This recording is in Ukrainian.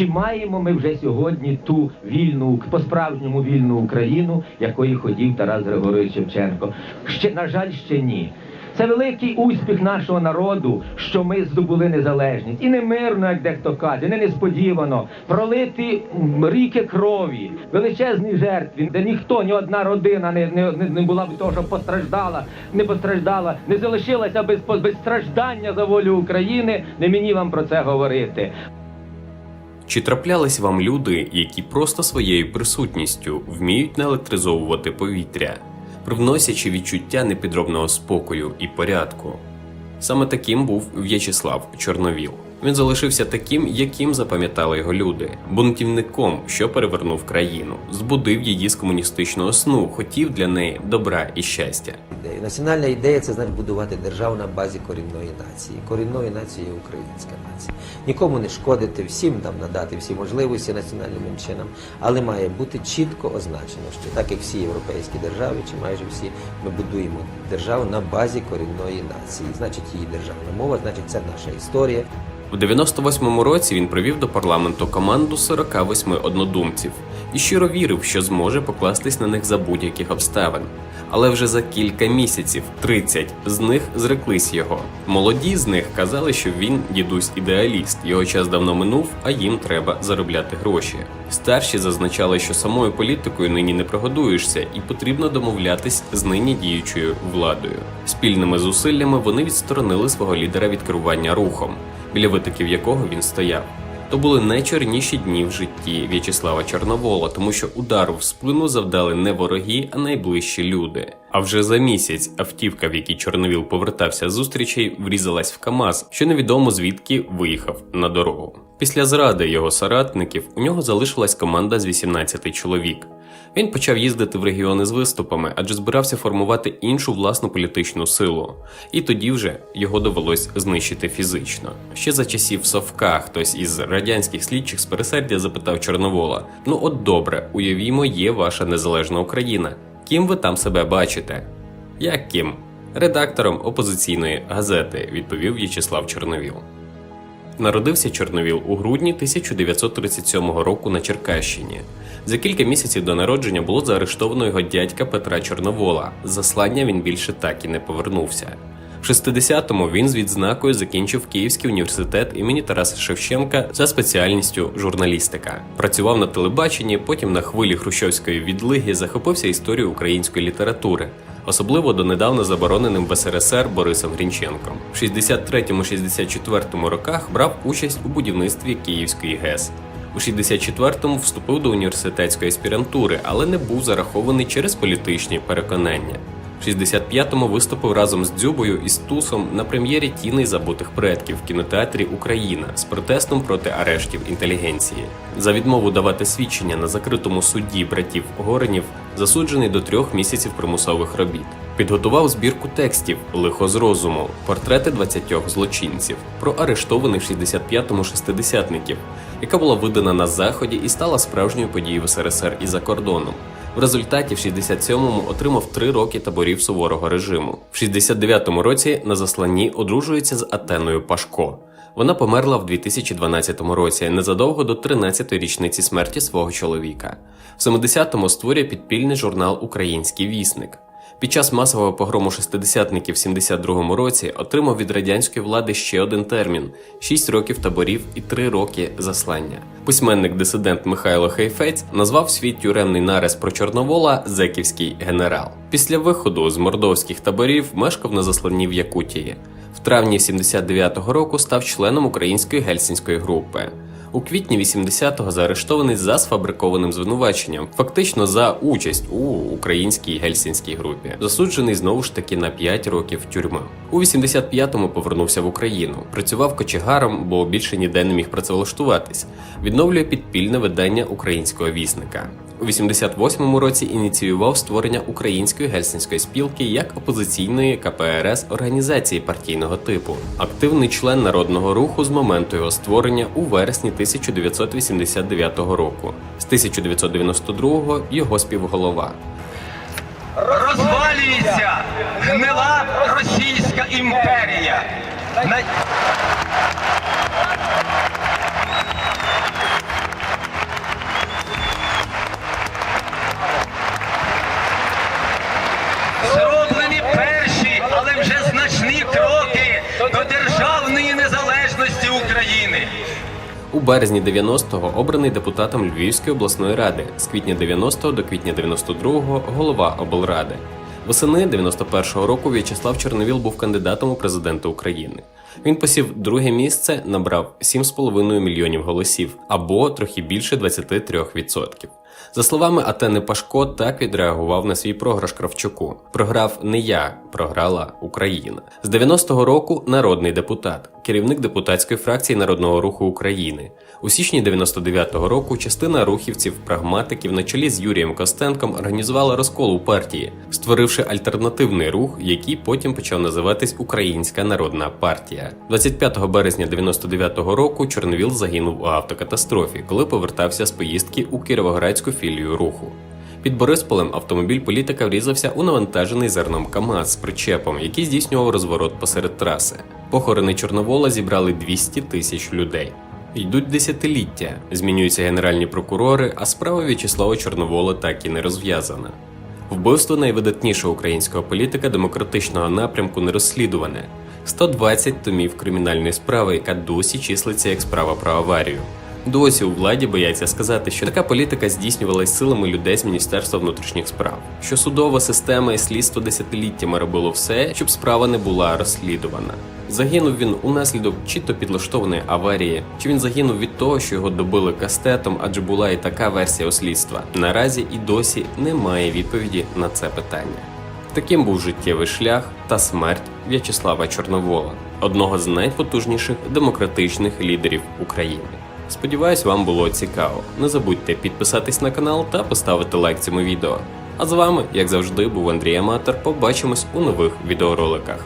Чи маємо ми вже сьогодні ту вільну, по-справжньому вільну Україну, якої хотів Тарас Григорович Шевченко? Ще, на жаль, ще ні. Це великий успіх нашого народу, що ми здобули незалежність. І не мирно, як дехто каже, не несподівано. Пролити ріки крові, величезні жертви, де ніхто, ні одна родина не, не- не була б того, що постраждала, не постраждала, не залишилася без, без страждання за волю України. Не мені вам про це говорити. Чи траплялись вам люди, які просто своєю присутністю вміють наелектризовувати повітря, привносячи відчуття непідробного спокою і порядку? Саме таким був В'ячеслав Чорновіл. Він залишився таким, яким запам'ятали його люди, бунтівником, що перевернув країну, збудив її з комуністичного сну, хотів для неї добра і щастя. Національна ідея це значить будувати державу на базі корінної нації. Корінною нацією є українська нація. Нікому не шкодити, всім там надати всі можливості національним меншинам, але має бути чітко означено, що так як всі європейські держави, чи майже всі, ми будуємо державу на базі корінної нації. Значить, її державна мова, значить, це наша історія. В 98-му році він привів до парламенту команду 48 однодумців і щиро вірив, що зможе покластись на них за будь-яких обставин. Але вже за кілька місяців 30 з них зреклись його. Молоді з них казали, що він дідусь ідеаліст, його час давно минув, а їм треба заробляти гроші. Старші зазначали, що самою політикою нині не прогодуєшся, і потрібно домовлятись з нині діючою владою. Спільними зусиллями вони відсторонили свого лідера від керування рухом біля витоків якого він стояв. То були найчорніші дні в житті В'ячеслава Чорновола, тому що удару в спину завдали не вороги, а найближчі люди. А вже за місяць автівка, в якій Чорновіл повертався з зустрічей, врізалась в КАМАЗ, що невідомо звідки виїхав на дорогу. Після зради його соратників у нього залишилась команда з 18 чоловік. Він почав їздити в регіони з виступами, адже збирався формувати іншу власну політичну силу. І тоді вже його довелось знищити фізично. Ще за часів Совка хтось із радянських слідчих з пересердя запитав Чорновола: Ну от добре, уявімо, є ваша незалежна Україна. Ким ви там себе бачите? Як ким? Редактором опозиційної газети, відповів В'ячеслав Чорновіл. Народився Чорновіл у грудні 1937 року на Черкащині. За кілька місяців до народження було заарештовано його дядька Петра Чорновола. Заслання він більше так і не повернувся. В 60-му він з відзнакою закінчив Київський університет імені Тараса Шевченка за спеціальністю журналістика. Працював на телебаченні, потім на хвилі хрущовської відлиги захопився історією української літератури, особливо донедавна забороненим в СРСР Борисом Грінченком. В 63-64 роках брав участь у будівництві Київської ГЕС. У 64-му вступив до університетської аспірантури, але не був зарахований через політичні переконання. В 65-му виступив разом з Дзюбою і Стусом на прем'єрі Тіни забутих предків в кінотеатрі Україна з протестом проти арештів інтелігенції. За відмову давати свідчення на закритому суді братів Горенів засуджений до трьох місяців примусових робіт. Підготував збірку текстів Лихо з розуму, портрети 20 злочинців про арештованих в 65-му шестидесятників, яка була видана на заході і стала справжньою подією в СРСР і за кордоном. В результаті в 67-му отримав три роки таборів суворого режиму. В 69-му році на засланні одружується з Атеною Пашко. Вона померла в 2012 році, незадовго до 13-ї річниці смерті свого чоловіка. В 70-му створює підпільний журнал Український вісник. Під час масового погрому шестидесятників в 72-му році отримав від радянської влади ще один термін: 6 років таборів і 3 роки заслання. Письменник-дисидент Михайло Хейфець назвав свій тюремний нарис про Чорновола Зеківський генерал. Після виходу з мордовських таборів мешкав на засланні в Якутії. В травні 79-го року став членом української гельсінської групи. У квітні 80-го заарештований за сфабрикованим звинуваченням, фактично за участь у українській гельсінській групі, засуджений знову ж таки на 5 років тюрми. У 85-му повернувся в Україну, працював кочегаром, бо більше ніде не міг працевлаштуватись. Відновлює підпільне видання українського вісника. У 88-му році ініціював створення української гельсінської спілки як опозиційної КПРС організації партійного типу, активний член народного руху з моменту його створення у вересні 1989 року. З 1992-го його співголова. розвалюється гнила Російська імперія. У березні 90-го обраний депутатом Львівської обласної ради, з квітня 90-го до квітня 92-го голова облради. Восени 91-го року В'ячеслав Чорновіл був кандидатом у президенти України. Він посів друге місце, набрав 7,5 мільйонів голосів або трохи більше 23%. За словами Атени Пашко, так відреагував на свій програш Кравчуку. Програв не я, програла Україна. З 90-го року народний депутат, керівник депутатської фракції Народного руху України. У січні 99-го року частина рухівців, прагматиків на чолі з Юрієм Костенком організувала розкол у партії, створивши альтернативний рух, який потім почав називатись Українська Народна партія. 25 березня 99-го року Чорновіл загинув у автокатастрофі, коли повертався з поїздки у Кіровоградську філію руху. Під Борисполем автомобіль політика врізався у навантажений зерном КАМАЗ з причепом, який здійснював розворот посеред траси. Похорони Чорновола зібрали 200 тисяч людей. Йдуть десятиліття, змінюються генеральні прокурори, а справа В'ячеслава Чорновола так і не розв'язана. Вбивство найвидатнішого українського політика демократичного напрямку не розслідуване. 120 томів кримінальної справи, яка досі числиться як справа про аварію. Досі у владі бояться сказати, що така політика здійснювалась силами людей з Міністерства внутрішніх справ, що судова система і слідство десятиліттями робило все, щоб справа не була розслідувана. Загинув він унаслідок чи то підлаштованої аварії, чи він загинув від того, що його добили кастетом, адже була і така версія у слідства. Наразі і досі немає відповіді на це питання. Таким був життєвий шлях та смерть В'ячеслава Чорновола, одного з найпотужніших демократичних лідерів України. Сподіваюсь, вам було цікаво. Не забудьте підписатись на канал та поставити лайк цьому відео. А з вами, як завжди, був Андрій Аматор. Побачимось у нових відеороликах.